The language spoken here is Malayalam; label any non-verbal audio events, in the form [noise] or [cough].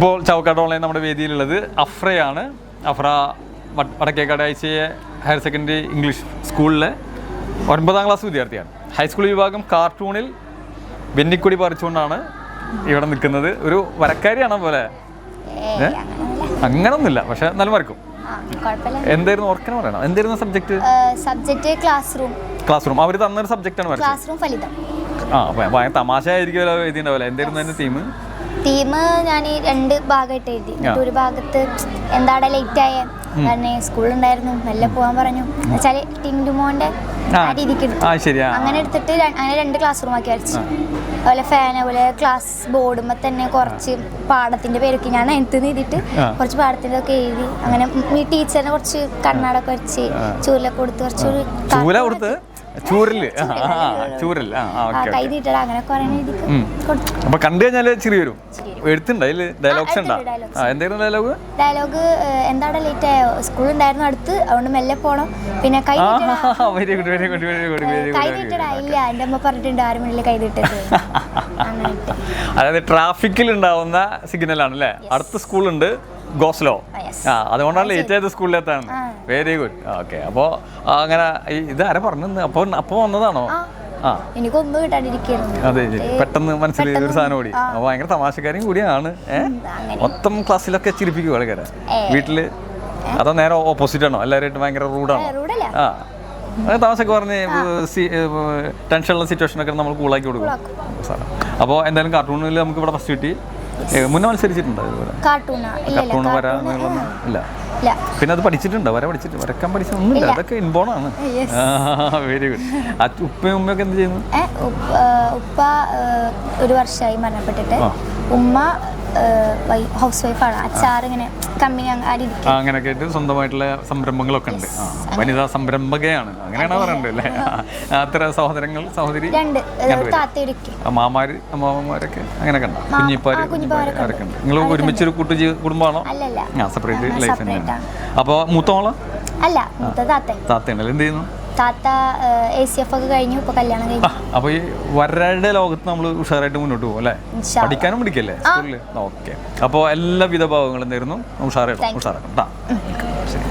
ഇപ്പോൾ ചവക്കാട് ഓൺലൈൻ നമ്മുടെ വേദിയിലുള്ളത് അഫ്രയാണ്. അഫ്ര വട- Vadakkekad I C A higher secondary English സ്കൂളിലെ ഒൻപതാം ക്ലാസ് വിദ്യാർത്ഥിയാണ്. ഹൈസ്കൂൾ വിഭാഗം കാർട്ടൂണിൽ വെന്നിക്കൊടി പറിച്ചുകൊണ്ടാണ് ഇവിടെ നിൽക്കുന്നത്. ഒരു വരക്കാരിയാണ് പോലെ. അങ്ങനൊന്നുമില്ല. പക്ഷെ നല്ല വരക്കും എന്തായിരുന്നു ഓർക്കണം പറയണം. എന്തായിരുന്നു subject subject class room. Class room. അവർ തന്നൊരു സബ്ജക്റ്റാണ് വരച്ചത്. ക്ലാസ് റൂം ഫലിതം. ആ തമാശ ആയിരിക്കുമല്ലോ എഴുതിണ്ടാവില്ല എന്തായിരുന്നു അതിന്റെ തീം ടീം ഞാൻ ഈ രണ്ട് ഭാഗമായിട്ട് എഴുതി. എന്നിട്ട് ഒരു ഭാഗത്ത് എന്താണ് ലേറ്റ് ആയ? കാരണം സ്കൂളുണ്ടായിരുന്നു മെല്ലെ പോകാൻ പറഞ്ഞു. എന്നുവെച്ചാൽ ടിൻഡുമോന്റെ രീതിക്ക് എടുത്തു. അങ്ങനെ എടുത്തിട്ട് അങ്ങനെ രണ്ട് ക്ലാസ് റൂം ആക്കി വരച്ചു. അതുപോലെ ഫാൻ അതുപോലെ ക്ലാസ് ബോർഡുമ്പോ തന്നെ കുറച്ച് പാടത്തിന്റെ പേരൊക്കെ ഞാൻ നയൻത്ത് എഴുതിയിട്ട്. കുറച്ച് പാടത്തിന്റെ ഒക്കെ എഴുതി. അങ്ങനെ ഈ ടീച്ചറിനെ കുറച്ച് കണ്ണാടൊക്കെ വരച്ച് ചൂലൊക്കെ കൊടുത്ത് കുറച്ചൊരു ചൂല കൊടുത്ത്? ചൂരൽ. ചൂരൽ അങ്ങനെ കുറെ എഴുതി ഉം. കൊടുത്തു. അപ്പൊ കണ്ടു കഴിഞ്ഞാൽ ചിരി വരും. ചിരി എഴുത്തുണ്ടോ? അതിൽ ഡയലോഗ്സ് ആ, ഉണ്ട്? ആ എന്തായിരുന്നു ഡയലോഗ് ഡയലോഗ് എന്താണ് ലേറ്റ് ആയോ? സ്കൂൾ ഉണ്ടായിരുന്നു അടുത്ത് അതുകൊണ്ട് മെല്ലെ പോണം. പിന്നെ കൈ എന്റെ അമ്മ പറഞ്ഞിട്ടുണ്ട് ആറ് മണിയിൽ [laughs] അതായത് ട്രാഫിക്കിൽ ഉണ്ടാവുന്ന സിഗ്നൽ ആണല്ലേ? അല്ലേ അടുത്ത സ്കൂളുണ്ട് ഗോസ്ലോ. ആ, അതുകൊണ്ടാണ് ലേറ്റ് ആയത് സ്കൂളിലെത്താണ്. വെരി ഗുഡ് ഓക്കെ അപ്പോൾ അങ്ങനെ ഇതാരെ പറഞ്ഞു അപ്പോൾ അപ്പോൾ വന്നതാണോ? ആ. ആ. എനിക്കൊന്നും കിട്ടാണ്ടിരിക്കുന്നു അതെ പെട്ടെന്ന് മനസ്സിലായി ഒരു സാധനം കൂടി. അപ്പോൾ ഭയങ്കര തമാശക്കാരും കൂടിയാണ്. മൊത്തം ക്ലാസ്സിലൊക്കെ ചിരിപ്പിക്കും ആൾക്കാരെ. വീട്ടിൽ? അതോ നേരെ ഓപ്പോസിറ്റ് ആണോ? എല്ലാവരുമായിട്ട് ഭയങ്കര റൂഡാണോ? ആ. താമസമൊക്കെ പറഞ്ഞ് ടെൻഷനുള്ള സിറ്റുവേഷനൊക്കെ നമ്മൾ കൂളാക്കി കൊടുക്കും. സാറേ അപ്പോൾ എന്തായാലും കാർട്ടൂണിൽ നമുക്ക് ഇവിടെ ഫസ്റ്റ് കിട്ടി. മുന്നേ മത്സരിച്ചിട്ടുണ്ടോ ഇതുപോലെ? കാർട്ടൂൺ വര ഇല്ല പിന്നെ അത് പഠിച്ചിട്ടുണ്ടോ? വര പഠിച്ചിട്ട് വരക്കാൻ പഠിച്ചൊന്നുമില്ല ഒന്നുമില്ല. അതൊക്കെ ഇൻബോൺ ആണ്. [laughs] വെരി ഗുഡ് ഉപ്പയും ഉമ്മയൊക്കെ എന്ത് ചെയ്യുന്നു? ഉപ്പ ഒരു വർഷമായി മരണപ്പെട്ടിട്ട്. ഉമ്മ ഹൗസ് വൈഫാണ് അച്ചാർ ഇങ്ങനെ കമ്പനി അങ്ങനെയൊക്കെ ആയിട്ട് സ്വന്തമായിട്ടുള്ള സംരംഭങ്ങളൊക്കെ ഉണ്ട് വനിതാ സംരംഭകയാണ്. അങ്ങനെയാണ് അല്ലേ? അത്ര സഹോദരങ്ങൾ സഹോദരി രണ്ട് അമ്മാമാര് അമ്മാവന്മാരൊക്കെ അങ്ങനെയൊക്കെ ഉണ്ട്. കുഞ്ഞിപ്പാര്. അവരൊക്കെ ഉണ്ട്. നിങ്ങൾ ഒരുമിച്ചൊരു കൂട്ടു കുടുംബമാണോ? സെപ്പറേറ്റ് ലൈഫ് തന്നെയാണ്. അപ്പോൾ മൂത്തോളം അല്ല മൂത്ത താത്ത താത്തയുണ്ടല്ലോ എന്ത് ചെയ്യുന്നു? താത്ത എ സി എഫ് ഒക്കെ കഴിഞ്ഞു ഇപ്പൊ കല്യാണം കഴിഞ്ഞു. അപ്പൊ ഈ വരരുടെ ലോകത്ത് നമ്മൾ ഉഷാറായിട്ട് മുന്നോട്ട് പോകും അല്ലേ. പഠിക്കാനും പഠിക്കല്ലേ? ഓക്കെ. അപ്പോൾ എല്ലാവിധ ഭാവങ്ങളും നേരുന്നു ഉഷാറായിട്ട് Thank ഉഷാറാക്കും കേട്ടോ ശരി.